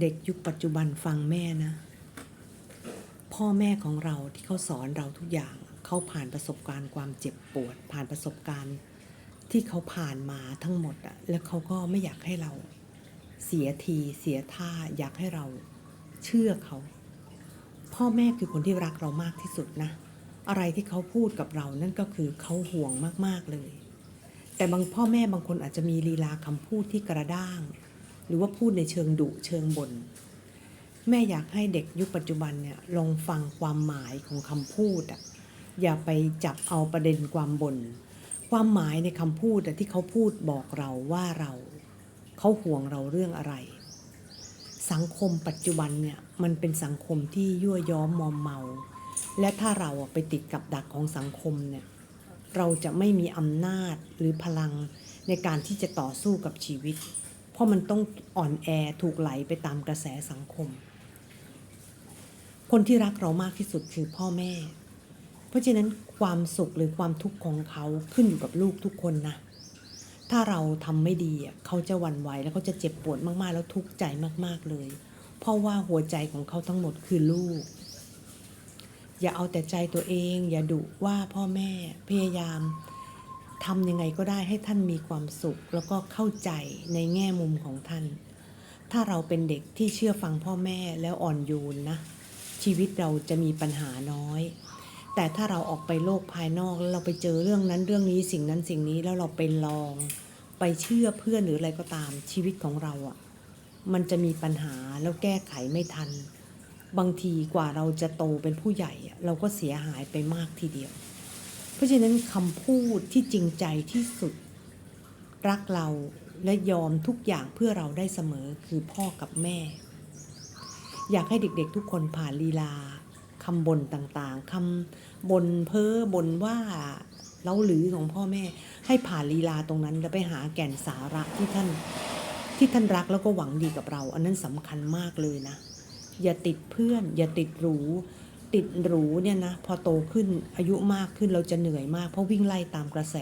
เด็กยุคปัจจุบันฟังแม่นะ พ่อแม่ของเราที่เขาสอนเราทุกอย่างเขาผ่านประสบการณ์ความเจ็บปวด ผ่านประสบการณ์ที่เขาผ่านมาทั้งหมดอะแล้วเขาก็ไม่อยากให้เราเสียทีเสียท่าอยากให้เราเชื่อเขา พ่อแม่คือคนที่รักเรามากที่สุดนะ อะไรที่เขาพูดกับเรานั่นก็คือเขาห่วงมากๆเลย แต่บางพ่อแม่บางคนอาจจะมีลีลาคำพูดที่กระด้าง หรือว่าพูดในเชิงดุเชิงบน่นแม่อยากให้เด็กยุคปัจจุบันเนี่ยลองฟังความหมายของคำพูดอะอย่าไปจับเอาประเด็นความบน่นความหมายในคำพูดที่เขาพูดบอกเราว่าเรา เขาห่วงเราเรื่องอะไร สังคมปัจจุบันเนี่ยมันเป็นสังคมที่ยั่วย้อมมอมเมา และถ้าเราอะไปติดกับดักของสังคมเนี่ยเราจะไม่มีอำนาจหรือพลังในการที่จะต่อสู้กับชีวิต เพราะมันต้องอ่อนแอถูกไหลไปตามกระแสสังคม คนที่รักเรามากที่สุดคือพ่อแม่ เพราะฉะนั้นความสุขหรือความทุกข์ของเขาขึ้นอยู่กับลูกทุกคนนะ ถ้าเราทำไม่ดีเขาจะหวั่นไหวแล้วเขาจะเจ็บปวดมากๆ แล้วทุกข์ใจมากๆเลย เพราะว่าหัวใจของเขาทั้งหมดคือลูก อย่าเอาแต่ใจตัวเอง อย่าดุว่าพ่อแม่พยายาม ทำยังไงก็ได้ให้ท่านมีความสุข แล้วก็เข้าใจในแง่มุมของท่าน ถ้าเราเป็นเด็กที่เชื่อฟังพ่อแม่แล้วอ่อนโยนนะ ชีวิตเราจะมีปัญหาน้อย แต่ถ้าเราออกไปโลกภายนอกแล้วเราไปเจอเรื่องนั้นเรื่องนี้สิ่งนั้นสิ่งนี้แล้วเราไปลอง ไปเชื่อเพื่อนหรืออะไรก็ตามชีวิตของเราอะ่ะมันจะมีปัญหาแล้วแก้ไขไม่ทัน บางทีกว่าเราจะโตเป็นผู้ใหญ่ เราก็เสียหายไปมากทีเดียว เพราะฉะนั้นคำพูดที่จริงใจที่สุด รักเราและยอมทุกอย่างเพื่อเราได้เสมอคือพ่อกับแม่ อยากให้เด็กๆทุกคนผ่านลีลาคำบ่นต่างๆคำบ่นเพ้อบ่นว่าเล้าหรือของพ่อแม่ ให้ผ่านลีลาตรงนั้นแล้วไปหาแก่นสาระที่ท่านที่ท่านรักแล้วก็หวังดีกับเรา อันนั้นสำคัญมากเลยนะ อย่าติดเพื่อน อย่าติดหรู ติดหรูเนี่ยนะพอโตขึ้นอายุมากขึ้นเราจะเหนื่อยมาก เพราะวิ่งไล่ตามกระแส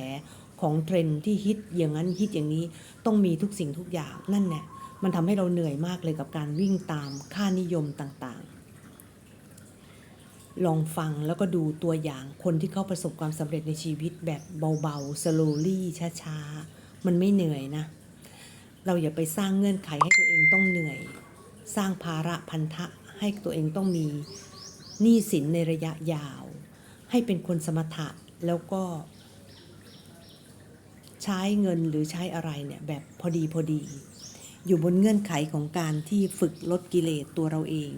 ของเทรนที่ฮิตอย่างนั้นฮิตอย่างนี้ต้องมีทุกสิ่งทุกอย่างนั่นแหละมันทำให้เราเหนื่อยมากเลยกับการวิ่งตามค่านิยมต่างๆ ลองฟังแล้วก็ดูตัวอย่างคนที่เขาประสบความสำเร็จในชีวิตแบบเบาๆ slowly ช้าๆ มันไม่เหนื่อยนะ เราอย่าไปสร้างเงื่อนไขให้ตัวเองต้องเหนื่อย สร้างภาระพันธะให้ตัวเองต้องมี หนี้สินในระยะยาว ให้เป็นคนสมถะแล้วก็ ใช้เงินหรือใช้อะไรเนี่ยแบบพอดีพอดี อยู่บนเงื่อนไขของการที่ฝึกลดกิเลสตัวเราเอง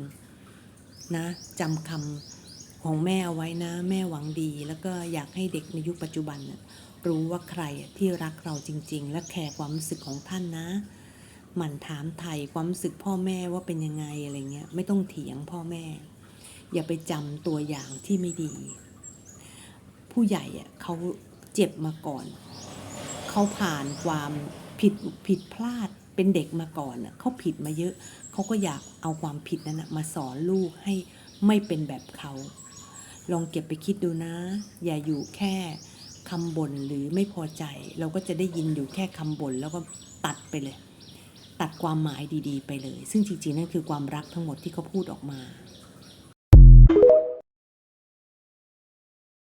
นะจำคำของแม่เอาไว้นะ แม่หวังดี แล้วก็อยากให้เด็กในยุคปัจจุบันนะรู้ว่าใครที่รักเราจริง ๆ และแคร์ความรู้สึกของท่านนะหมั่นถามไถ่ความรู้สึกพ่อแม่ว่าเป็นยังไงอะไรเงี้ยไม่ต้องเถียงพ่อแม่ อย่าไปจำตัวอย่างที่ไม่ดี ผู้ใหญ่เขาเจ็บมาก่อน เขาผ่านความผิดผิดพลาดเป็นเด็กมาก่อนเขาผิดมาเยอะ เขาก็อยากเอาความผิดนั้นมาสอนลูกให้ไม่เป็นแบบเขา ลองเก็บไปคิดดูนะ อย่าอยู่แค่คำบ่นหรือไม่พอใจ เราก็จะได้ยินอยู่แค่คำบ่นแล้วก็ตัดไปเลย ตัดความหมายดีๆ ไปเลย ซึ่งจริงๆนั่นคือความรักทั้งหมดที่เขาพูดออกมา